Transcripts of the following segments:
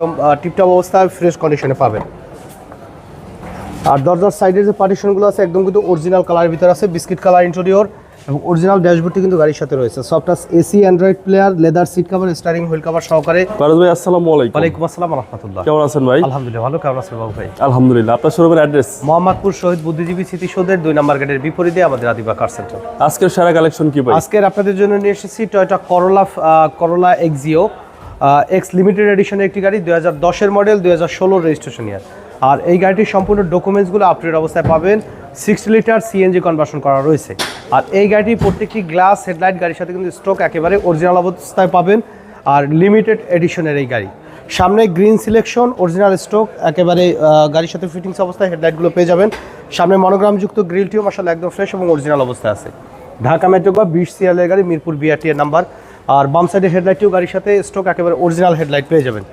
একদম টিপটপ অবস্থায় ফ্রেশ কন্ডিশনে পাবেন। আর দরজার সাইডের যে পার্টিশনগুলো আছে একদম কিন্তু অরিজিনাল কালারের ভিতরে আছে বিস্কিট কালার ইন্টেরিয়র এবং অরিজিনাল ড্যাশবোর্ডটি কিন্তু গাড়ির সাথে রয়েছে। সফটাস AC Android player leather seat cover steering wheel cover সহকারে। ফারুজ ভাই আসসালামু আলাইকুম। ওয়ালাইকুম আসসালাম রহমতুল্লাহ। কেমন আছেন ভাই? আলহামদুলিল্লাহ ভালো। কেমন আছেন বাবু ভাই? আলহামদুলিল্লাহ। আপনার শোরুমের অ্যাড্রেস মোহাম্মদপুর শহীদ বুদ্ধিজীবী স্মৃতিসৌধের দুই নম্বর গেটের বিপরীতে আমাদের আদিবা কার সেন্টার আজকের সেরা কালেকশন কি ভাই? আজকের আপনাদের জন্য নিয়ে এসেছি Toyota Corolla Corolla Axio X limited এডিশনের একটি গাড়ি, দুই হাজার দশের মডেল দুই হাজার ষোলোর রেজিস্ট্রেশন ইয়ার আর এই গাড়িটির সম্পূর্ণ ডকুমেন্টসগুলো আপডেট অবস্থায় পাবেন। সিক্স লিটার সিএনজি কনভার্সন করা রয়েছে। আর এই গাড়িটির প্রত্যেকটি গ্লাস হেডলাইট গাড়ির সাথে কিন্তু স্ট্রোক একেবারে অরিজিনাল অবস্থায় পাবেন। আর লিমিটেড এডিশনের এই গাড়ি। সামনে গ্রিন সিলেকশন অরিজিনাল স্ট্রোক একেবারে গাড়ির সাথে ফিটিংস অবস্থায় হেডলাইটগুলো পেয়ে যাবেন। সামনে মনোগ্রামযুক্ত গ্রিলটিও মাসাল একদম ফ্রেশ এবং অরিজিনাল অবস্থায় আছে। ঢাকা মেট্রো বা বিশ সিরিয়ালের গাড়ি, মিরপুর বিআরটি এর নাম্বার আর বাম সাইডের হেডলাইটটিও গাড়ির সাথে স্টক একেবারে অরিজিনাল হেডলাইট পেয়ে যাবেন।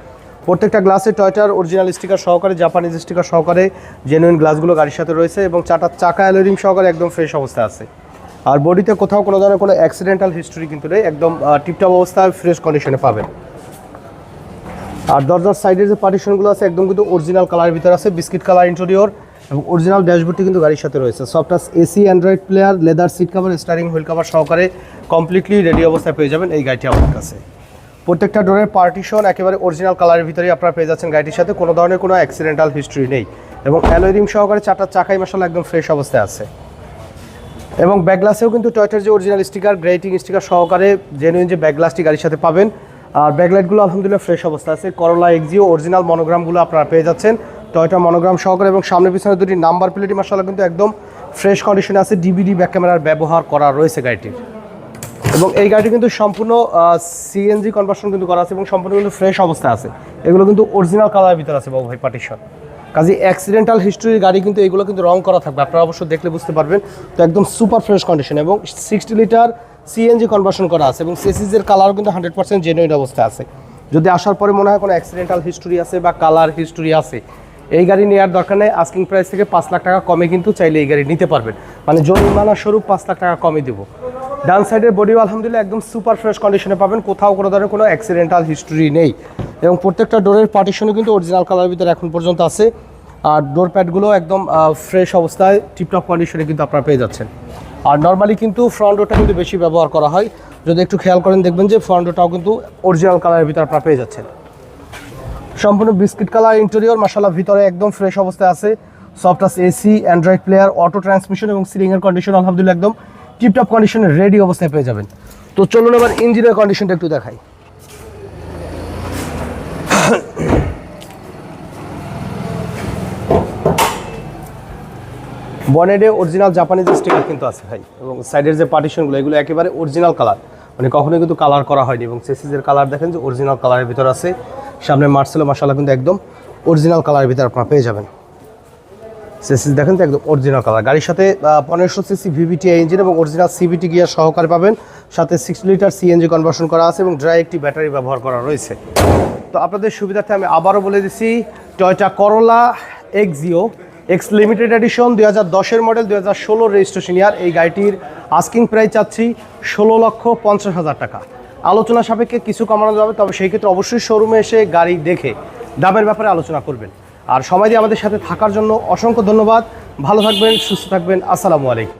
প্রত্যেকটা গ্লাসে টয়টার অরিজিনাল স্টিকার সহকারে জাপানিজ স্টিকার সহকারে জেনুইন গ্লাসগুলো গাড়ির সাথে রয়েছে এবং চারটা চাকা অ্যালোরিং সহকারে একদম ফ্রেশ অবস্থায় আছে। আর বডিতে কোথাও কোনো ধরনের কোনো অ্যাক্সিডেন্টাল হিস্টোরি কিন্তু নেই, একদম টিপটপ অবস্থায় ফ্রেশ কন্ডিশনে পাবেন। আর দরজার সাইডের যে পার্টিশনগুলো আছে, একদম কিন্তু অরিজিনাল কালারের ভিতরে আছে বিস্কিট কালার ইন্টেরিয়র এবং অরিজিনাল ড্যাশবোর্ডটি কিন্তু গাড়ির সাথে রয়েছে। সফটাস AC Android player leather seat cover steering wheel cover সহকারে কমপ্লিটলি রেডি অবস্থায় পেয়ে যাবেন এই গাড়িটি আমার কাছে। প্রত্যেকটা ডোরের পার্টিশন একেবারে অরিজিনাল কালারের ভিতরেই আপনারা পেয়ে যাচ্ছেন গাড়িটির সাথে। কোনো ধরনের কোনো অ্যাক্সিডেন্টাল হিস্ট্রি নেই এবং অ্যালোরিং সহকারে চারটা চাকাই মশলা একদম ফ্রেশ অবস্থায় আছে। এবং ব্যাকগ্লাসেও কিন্তু টয়টার যে অরিজিনাল স্টিকার গ্রেটিং স্টিকার সহকারে জেনুইন যে ব্যাকগ্লাসটি গাড়ির সাথে পাবেন। আর ব্যাকলাইটগুলো আলহামদুলিল্লাহ ফ্রেশ অবস্থা আছে। করলা এক্সিও অরিজিনাল মনোগ্রামগুলো আপনারা পেয়ে যাচ্ছেন। টয়টা মনোগ্রাম সহকারে এবং সামনে পিছনে দুটি নাম্বার প্লেটই মশলা কিন্তু একদম ফ্রেশ কন্ডিশনে আছে ডিবিডি ব্যাক ক্যামেরার ব্যবহার করা রয়েছে গাড়িটির। এবং এই গাড়িটি কিন্তু সম্পূর্ণ সিএনজি কনভার্সন কিন্তু করা আছে এবং সম্পূর্ণ কিন্তু ফ্রেশ অবস্থায় আছে। এগুলো কিন্তু অরিজিনাল কালারের ভিতরে আছে বাবু ভাই পার্টিশন কাজে অ্যাক্সিডেন্টাল হিস্ট্রির গাড়ি কিন্তু এগুলো কিন্তু রং করা থাকবে, আপনারা অবশ্য দেখলে বুঝতে পারবেন। তো একদম সুপার ফ্রেশ কন্ডিশন এবং সিক্সটি লিটার সিএনজি কনভার্সন করা আছে এবং সেসিসের কালারও কিন্তু হান্ড্রেড পার্সেন্ট জেনুইন অবস্থায় আছে। যদি আসার পরে মনে হয় কোনো অ্যাক্সিডেন্টাল হিস্টোরি আছে বা কালার হিস্টোরি আছে এই গাড়ি নেওয়ার দরকার নেই। আস্কিং প্রাইস থেকে পাঁচ লাখ টাকা কমে কিন্তু চাইলে এই গাড়ি নিতে পারবেন। মানে জরিমানা স্বরূপ পাঁচ লাখ টাকা কমে দেবো। ডান সাইডের বডিও আলহামদুলিল্লাহ একদম সুপার ফ্রেশ কন্ডিশনে পাবেন। কোথাও কোনো ধরনের কোনো অ্যাক্সিডেন্টাল হিস্টোরি নেই। এবং প্রত্যেকটা ডোরের পার্টিশনও কিন্তু অরিজিনাল কালারের ভিতরে এখন পর্যন্ত আছে। আর ডোর প্যাডগুলো একদম ফ্রেশ অবস্থায় টিপটপ কন্ডিশনে কিন্তু আপনারা পেয়ে যাচ্ছেন। আর নর্মালি কিন্তু ফ্রন্ট ডোরটা কিন্তু বেশি ব্যবহার করা হয়। যদি একটু খেয়াল করেন দেখবেন যে ফ্রন্ট ডোরটাও কিন্তু অরিজিনাল কালারের ভিতরে আপনারা পেয়ে যাচ্ছেন। সম্পূর্ণ বিস্কিট কালার ইন্টেরিয়র মাসালা ভিতরে একদম ফ্রেশ অবস্থায় আছে। সফটাস AC Android player auto transmission এবং সিলিং এর কন্ডিশন আলহামদুলিল্লাহ একদম টিপটপ কন্ডিশনে রেডি অবস্থায় পেয়ে যাবেন। তো চলুন এবার ইঞ্জিনের কন্ডিশনটা একটু দেখাই। বনেডে অরিজিনাল জাপানিজ স্টিকার কিন্তু আছে ভাই, এবং সাইডের যে পার্টিশনগুলো এগুলো একেবারে অরিজিনাল কালার মানে কখনোই কিন্তু কালার করা হয়নি, এবং সেসিসের কালার দেখেন যে অরিজিনাল কালারের ভিতর আছে। সামনে মার্সেলো মশালা কিন্তু একদম অরিজিনাল কালারের ভিতরে আপনারা পেয়ে যাবেন। সেসিস দেখেন তো, একদম অরিজিনাল কালার গাড়ির সাথে পনেরোশো সিসি ভিভিটি ইঞ্জিন এবং অরিজিনাল সিভিটি গিয়ার সহকারে পাবেন। সাথে সিক্স লিটার সিএনজি কনভার্সন করা আছে এবং ড্রাই একটি ব্যাটারি ব্যবহার করা রয়েছে। তো আপনাদের সুবিধার্থে আমি আবারও বলে দিচ্ছি Toyota Corolla Axio X limited edition দুই হাজার দশের মডেল দুই হাজার ষোলোর রেজিস্ট্রেশন ইয়ার এই গাড়িটির আস্কিং প্রাইস চাচ্ছি ষোলো লক্ষ পঞ্চাশ হাজার টাকা। আলোচনা সাপেক্ষে কিছু কমানো যাবে, তবে সেই ক্ষেত্রে অবশ্যই শোরুমে এসে গাড়ি দেখে দামের ব্যাপারে আলোচনা করবেন। আর সময় দিয়ে আমাদের সাথে থাকার জন্য অসংখ্য ধন্যবাদ। ভালো থাকবেন, সুস্থ থাকবেন। আসসালামু আলাইকুম।